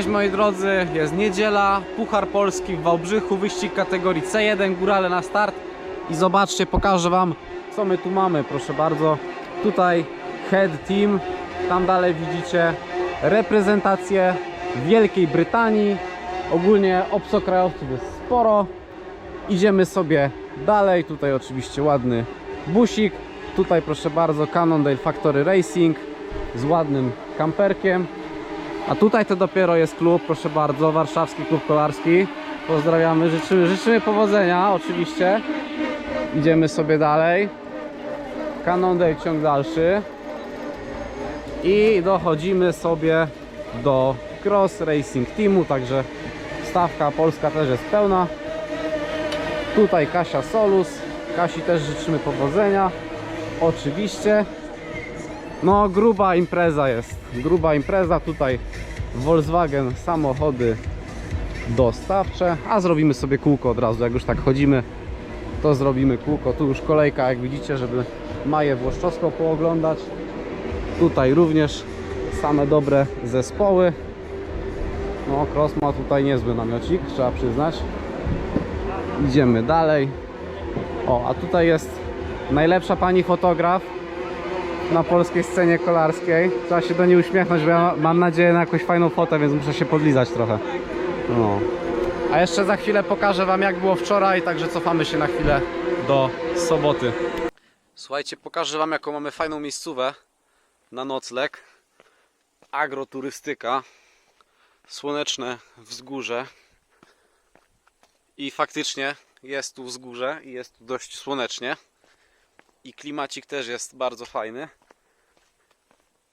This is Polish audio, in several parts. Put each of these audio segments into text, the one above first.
Cześć moi drodzy, jest niedziela, Puchar Polski w Wałbrzychu, wyścig kategorii C1, górale na start. I zobaczcie, pokażę Wam co my tu mamy, proszę bardzo. Tutaj head team, tam dalej widzicie reprezentację Wielkiej Brytanii, ogólnie obcokrajowców jest sporo. Idziemy sobie dalej, tutaj oczywiście ładny busik, tutaj proszę bardzo Cannondale Factory Racing z ładnym kamperkiem. A tutaj to dopiero jest klub, proszę bardzo, Warszawski Klub Kolarski. Pozdrawiamy, życzymy, życzymy powodzenia oczywiście. Idziemy sobie dalej. Cannondale ciąg dalszy. I dochodzimy sobie do Cross Racing Teamu, także stawka polska też jest pełna. Tutaj Kasia Solus. Kasi też życzymy powodzenia. Oczywiście. No, gruba impreza jest. Gruba impreza. Tutaj Volkswagen, samochody dostawcze. A zrobimy sobie kółko od razu. Jak już tak chodzimy, to zrobimy kółko. Tu już kolejka, jak widzicie, żeby Maję Włoszczowską pooglądać. Tutaj również same dobre zespoły. No, Cross ma tutaj niezły namiocik, trzeba przyznać. Idziemy dalej. O, a tutaj jest najlepsza pani fotograf na polskiej scenie kolarskiej. Trzeba się do niej uśmiechnąć, bo ja mam nadzieję na jakąś fajną fotę, więc muszę się podlizać trochę. No. A jeszcze za chwilę pokażę Wam jak było wczoraj, także cofamy się na chwilę do soboty. Słuchajcie, pokażę Wam jaką mamy fajną miejscówę na nocleg. Agroturystyka. Słoneczne wzgórze. I faktycznie jest tu wzgórze i jest tu dość słonecznie. I klimacik też jest bardzo fajny.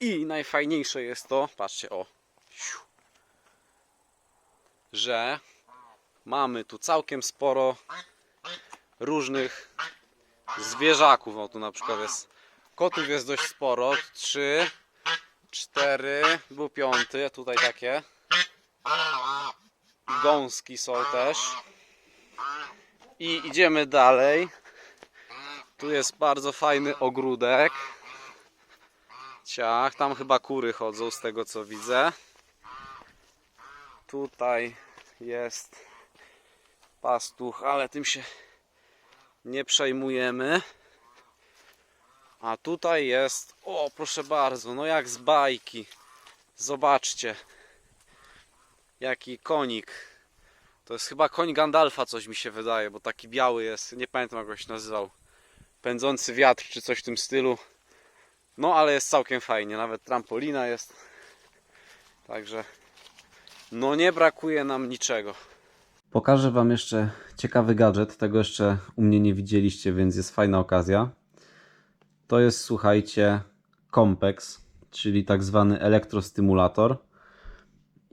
I najfajniejsze jest to, patrzcie, o, że mamy tu całkiem sporo różnych zwierzaków. O, tu na przykład jest kotów jest dość sporo. Trzy, cztery, był piąty, tutaj takie. Gąski są też. I idziemy dalej. Tu jest bardzo fajny ogródek. Ciach, tam chyba kury chodzą z tego co widzę. Tutaj jest pastuch, ale tym się nie przejmujemy. A tutaj jest, o proszę bardzo, no jak z bajki. Zobaczcie. Jaki konik. To jest chyba koń Gandalfa, coś mi się wydaje, bo taki biały jest. Nie pamiętam jak go się nazywał. Pędzący wiatr czy coś w tym stylu. No ale jest całkiem fajnie, nawet trampolina jest. Także no nie brakuje nam niczego. Pokażę Wam jeszcze ciekawy gadżet. Tego jeszcze u mnie nie widzieliście, więc jest fajna okazja. To jest, słuchajcie, Compex, czyli tak zwany elektrostymulator.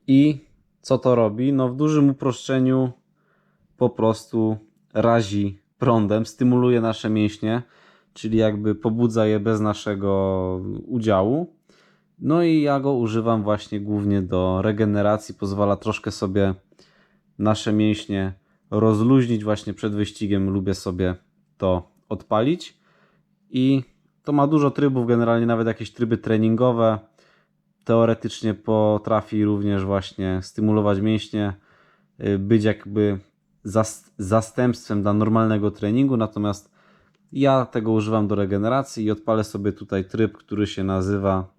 I co to robi? No, w dużym uproszczeniu po prostu razi prądem, stymuluje nasze mięśnie, czyli jakby pobudza je bez naszego udziału. No i ja go używam właśnie głównie do regeneracji, pozwala troszkę sobie nasze mięśnie rozluźnić właśnie przed wyścigiem. Lubię sobie to odpalić i to ma dużo trybów, generalnie nawet jakieś tryby treningowe. Teoretycznie potrafi również właśnie stymulować mięśnie, y, być jakby zas- zastępstwem dla normalnego treningu, natomiast ja tego używam do regeneracji i odpalę sobie tutaj tryb, który się nazywa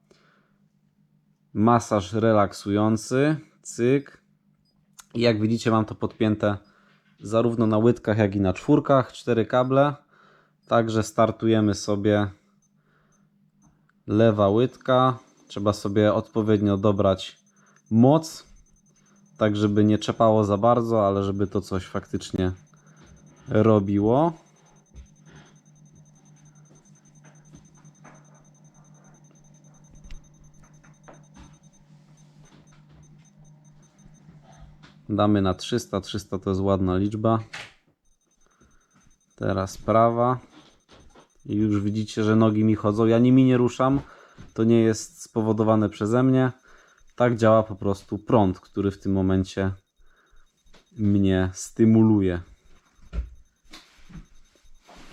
masaż relaksujący. Cyk. I jak widzicie, mam to podpięte zarówno na łydkach, jak i na czwórkach. Cztery kable. Także startujemy sobie lewa łydka. Trzeba sobie odpowiednio dobrać moc, tak żeby nie czepało za bardzo, ale żeby to coś faktycznie robiło. Damy na 300. 300 to jest ładna liczba. Teraz prawa. I już widzicie, że nogi mi chodzą. Ja nimi nie ruszam. To nie jest spowodowane przeze mnie. Tak działa po prostu prąd, który w tym momencie mnie stymuluje.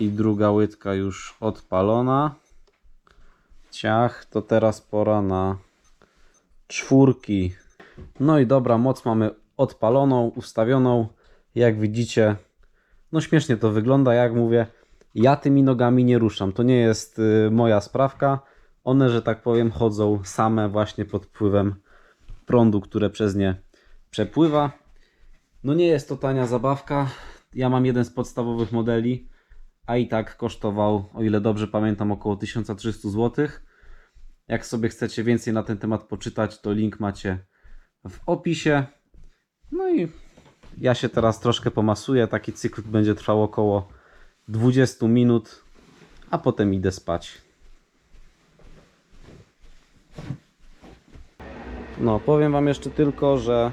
I druga łydka już odpalona. Ciach, to teraz pora na czwórki. No i dobra, moc mamy odpaloną, ustawioną. Jak widzicie, no śmiesznie to wygląda, jak mówię. Ja tymi nogami nie ruszam. To nie jest y, moja sprawka. One, że tak powiem, chodzą same właśnie pod wpływem prądu, które przez nie przepływa. No nie jest to tania zabawka. Ja mam jeden z podstawowych modeli, a i tak kosztował, o ile dobrze pamiętam, około 1300 zł. Jak sobie chcecie więcej na ten temat poczytać, to link macie w opisie. No i ja się teraz troszkę pomasuję. Taki cykl będzie trwał około 20 minut, a potem idę spać. No, powiem Wam jeszcze tylko, że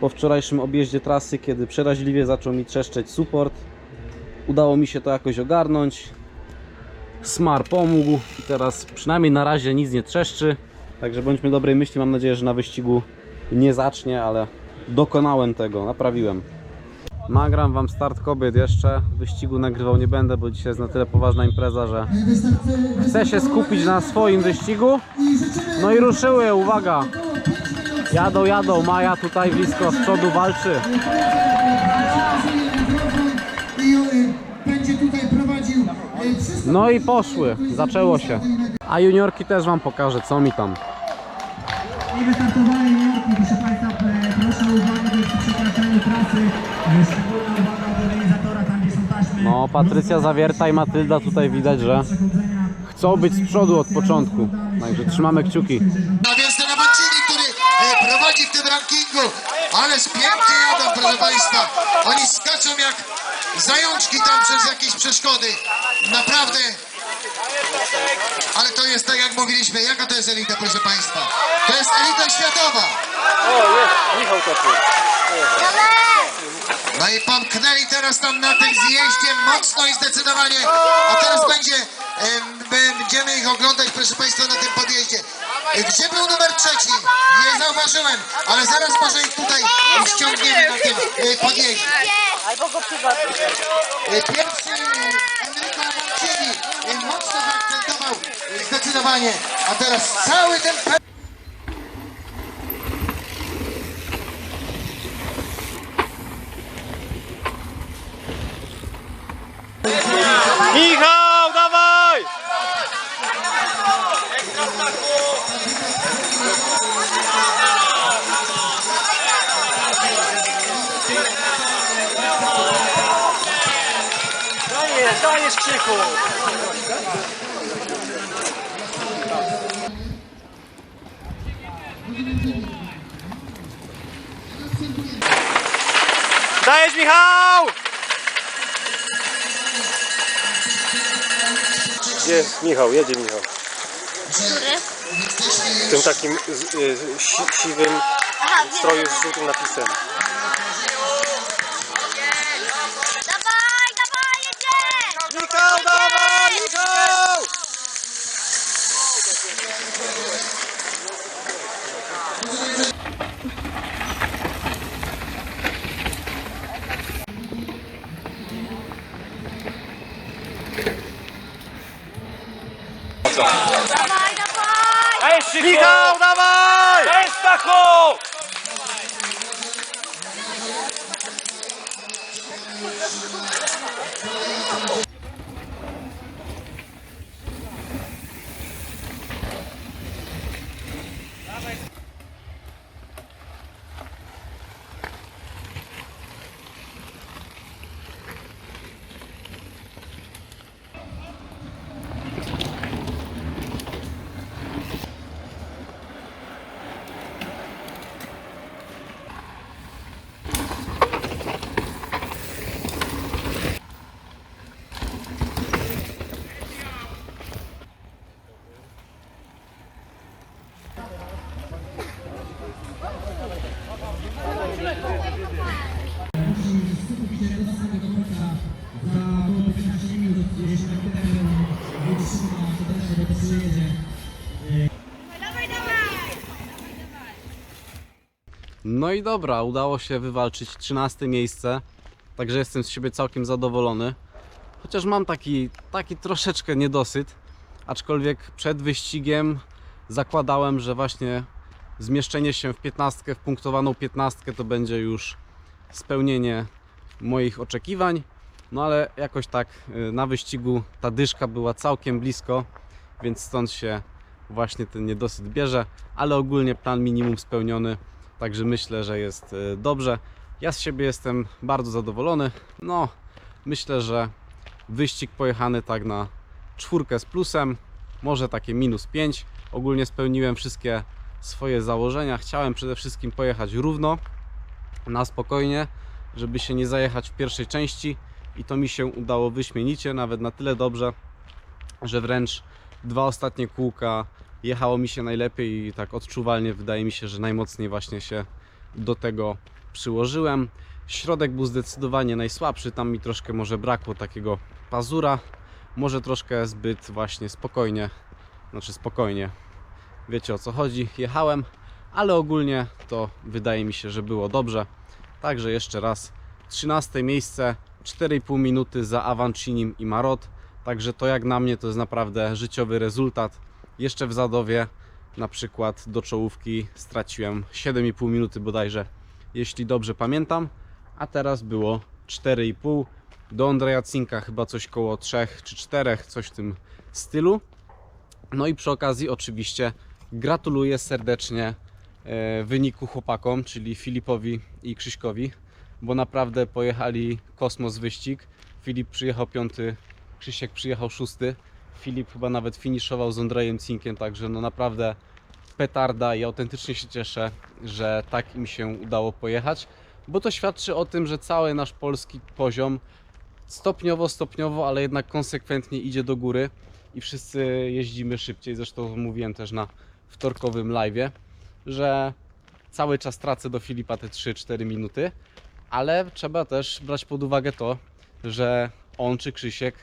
po wczorajszym objeździe trasy, kiedy przeraźliwie zaczął mi trzeszczeć support, udało mi się to jakoś ogarnąć. Smar pomógł i teraz przynajmniej na razie nic nie trzeszczy. Także bądźmy dobrej myśli, mam nadzieję, że na wyścigu nie zacznie, ale dokonałem tego, naprawiłem. Nagram Wam start kobiet jeszcze. Wyścigu nagrywał nie będę, bo dzisiaj jest na tyle poważna impreza, że chcę się skupić na swoim wyścigu. No i ruszyły, uwaga! Jadą, jadą, Maja tutaj blisko z przodu walczy. I będzie tutaj prowadził 300 No i poszły, zaczęło się. A juniorki też Wam pokażę, co mi tam. I wystartowały juniorki, proszę Państwa, e, proszę o uwagę, to jest przy przekraczaniu trasy. Szczególna uwaga od organizatora, tam gdzie są taśmy. No, Patrycja Zawierta i Matylda tutaj widać, że chcą być z przodu od początku. Także trzymamy kciuki. A więc ten Avancini, który e, prowadzi w tym rankingu, ależ pięknie jadą, proszę Państwa. Oni skaczą jak zajączki tam przez jakieś przeszkody. Naprawdę. Ale to jest tak jak mówiliśmy, jaka to jest elita, proszę Państwa? To jest elita światowa. No i pomknęli teraz tam na tym zjeździe mocno i zdecydowanie. A teraz będzie, em, będziemy ich oglądać, proszę Państwa, na tym podjeździe. Gdzie był numer trzeci? Nie zauważyłem, ale zaraz może ich tutaj ściągniemy na tym e, podjeździe. E, Pierwszy e, Enrico Mancini e, mocno zaakcentował zdecydowanie. A teraz cały ten Michał, dawaj! Dajesz, dajesz krzyku! Dajesz, Michał! Gdzie Michał? Jedzie Michał. W tym takim z, y, si, siwym stroju z żółtym napisem. Dawaj, dawaj, jedzie! Michał, dawaj, Michał! Dawaj, dawaj! Michał, dawaj! Daj Stachu! I dobra, udało się wywalczyć 13 miejsce. Także jestem z siebie całkiem zadowolony. Chociaż mam taki, taki troszeczkę niedosyt. Aczkolwiek przed wyścigiem zakładałem, że właśnie zmieszczenie się w 15, w punktowaną 15 to będzie już spełnienie moich oczekiwań. No ale jakoś tak y, na wyścigu ta dyszka była całkiem blisko, więc stąd się właśnie ten niedosyt bierze, ale ogólnie plan minimum spełniony, także myślę, że jest y, dobrze. Ja z siebie jestem bardzo zadowolony. No, myślę, że wyścig pojechany tak na czwórkę z plusem, może takie minus 5. Ogólnie spełniłem wszystkie swoje założenia. Chciałem przede wszystkim pojechać równo, na spokojnie, żeby się nie zajechać w pierwszej części i to mi się udało wyśmienicie, nawet na tyle dobrze, że wręcz dwa ostatnie kółka jechało mi się najlepiej i tak odczuwalnie wydaje mi się, że najmocniej właśnie się do tego przyłożyłem. Środek był zdecydowanie najsłabszy, tam mi troszkę może brakło takiego pazura, może troszkę zbyt właśnie spokojnie, znaczy spokojnie, wiecie o co chodzi, jechałem, ale ogólnie to wydaje mi się, że było dobrze. Także jeszcze raz 13 miejsce, 4,5 minuty za Avancinim i Marot. Także to jak na mnie to jest naprawdę życiowy rezultat. Jeszcze w Zadowie na przykład do czołówki straciłem 7,5 minuty bodajże, jeśli dobrze pamiętam. A teraz było 4,5. Do Andrzeja Cinka chyba coś koło 3 czy 4, coś w tym stylu. No i przy okazji oczywiście gratuluję serdecznie e, wyniku chłopakom, czyli Filipowi i Krzyśkowi, bo naprawdę pojechali kosmos wyścig. Filip przyjechał piąty, Krzysiek przyjechał szósty. Filip chyba nawet finiszował z Andrejem Cinkiem, także no naprawdę petarda i autentycznie się cieszę, że tak im się udało pojechać, bo to świadczy o tym, że cały nasz polski poziom stopniowo, stopniowo, ale jednak konsekwentnie idzie do góry i wszyscy jeździmy szybciej. Zresztą mówiłem też na wtorkowym live'ie, że cały czas tracę do Filipa te 3-4 minuty, ale trzeba też brać pod uwagę to, że on czy Krzysiek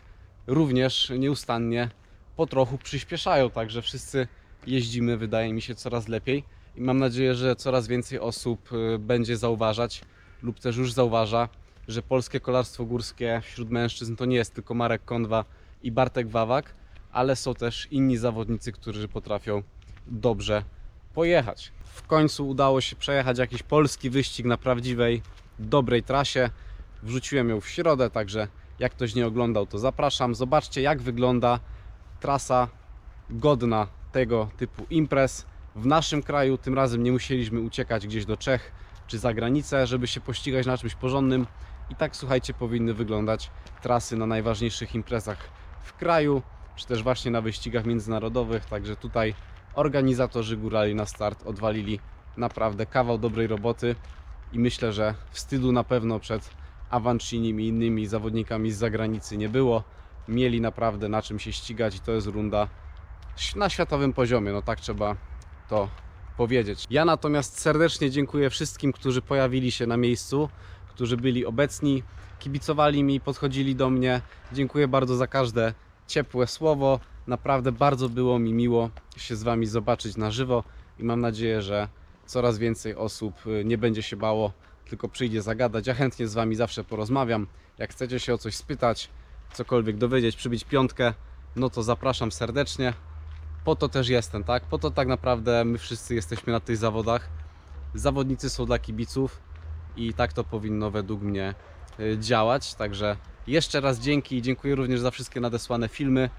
również nieustannie po trochu przyspieszają, także wszyscy jeździmy, wydaje mi się, coraz lepiej i mam nadzieję, że coraz więcej osób y, będzie zauważać lub też już zauważa, że polskie kolarstwo górskie wśród mężczyzn to nie jest tylko Marek Konwa i Bartek Wawak, ale są też inni zawodnicy, którzy potrafią dobrze pojechać. W końcu udało się przejechać jakiś polski wyścig na prawdziwej, dobrej trasie. Wrzuciłem ją w środę, także jak ktoś nie oglądał, to zapraszam. Zobaczcie, jak wygląda trasa godna tego typu imprez. W naszym kraju tym razem nie musieliśmy uciekać gdzieś do Czech czy za granicę, żeby się pościgać na czymś porządnym. I tak, słuchajcie, powinny wyglądać trasy na najważniejszych imprezach w kraju, czy też właśnie na wyścigach międzynarodowych. Także tutaj organizatorzy górali na start odwalili naprawdę kawał dobrej roboty i myślę, że wstydu na pewno przed Avancinim i innymi zawodnikami z zagranicy nie było. Mieli naprawdę na czym się ścigać i to jest runda na światowym poziomie, no tak trzeba to powiedzieć. Ja natomiast serdecznie dziękuję wszystkim, którzy pojawili się na miejscu, którzy byli obecni, kibicowali mi, podchodzili do mnie. Dziękuję bardzo za każde ciepłe słowo. Naprawdę bardzo było mi miło się z Wami zobaczyć na żywo i mam nadzieję, że coraz więcej osób y, nie będzie się bało, tylko przyjdzie zagadać. Ja chętnie z Wami zawsze porozmawiam. Jak chcecie się o coś spytać, cokolwiek dowiedzieć, przybić piątkę, no to zapraszam serdecznie. Po to też jestem, tak? Po to tak naprawdę my wszyscy jesteśmy na tych zawodach. Zawodnicy są dla kibiców i tak to powinno według mnie y, działać. Także jeszcze raz dzięki i dziękuję również za wszystkie nadesłane filmy,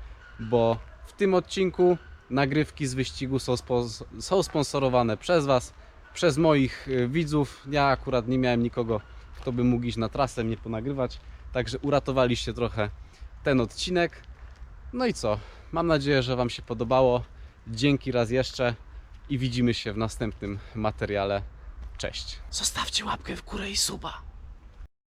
bo w tym odcinku nagrywki z wyścigu są, spo, są sponsorowane przez Was, przez moich y, widzów. Ja akurat nie miałem nikogo, kto by mógł iść na trasę, mnie ponagrywać. Także uratowaliście trochę ten odcinek. No i co? Mam nadzieję, że Wam się podobało. Dzięki raz jeszcze i widzimy się w następnym materiale. Cześć. Zostawcie łapkę w górę i suba.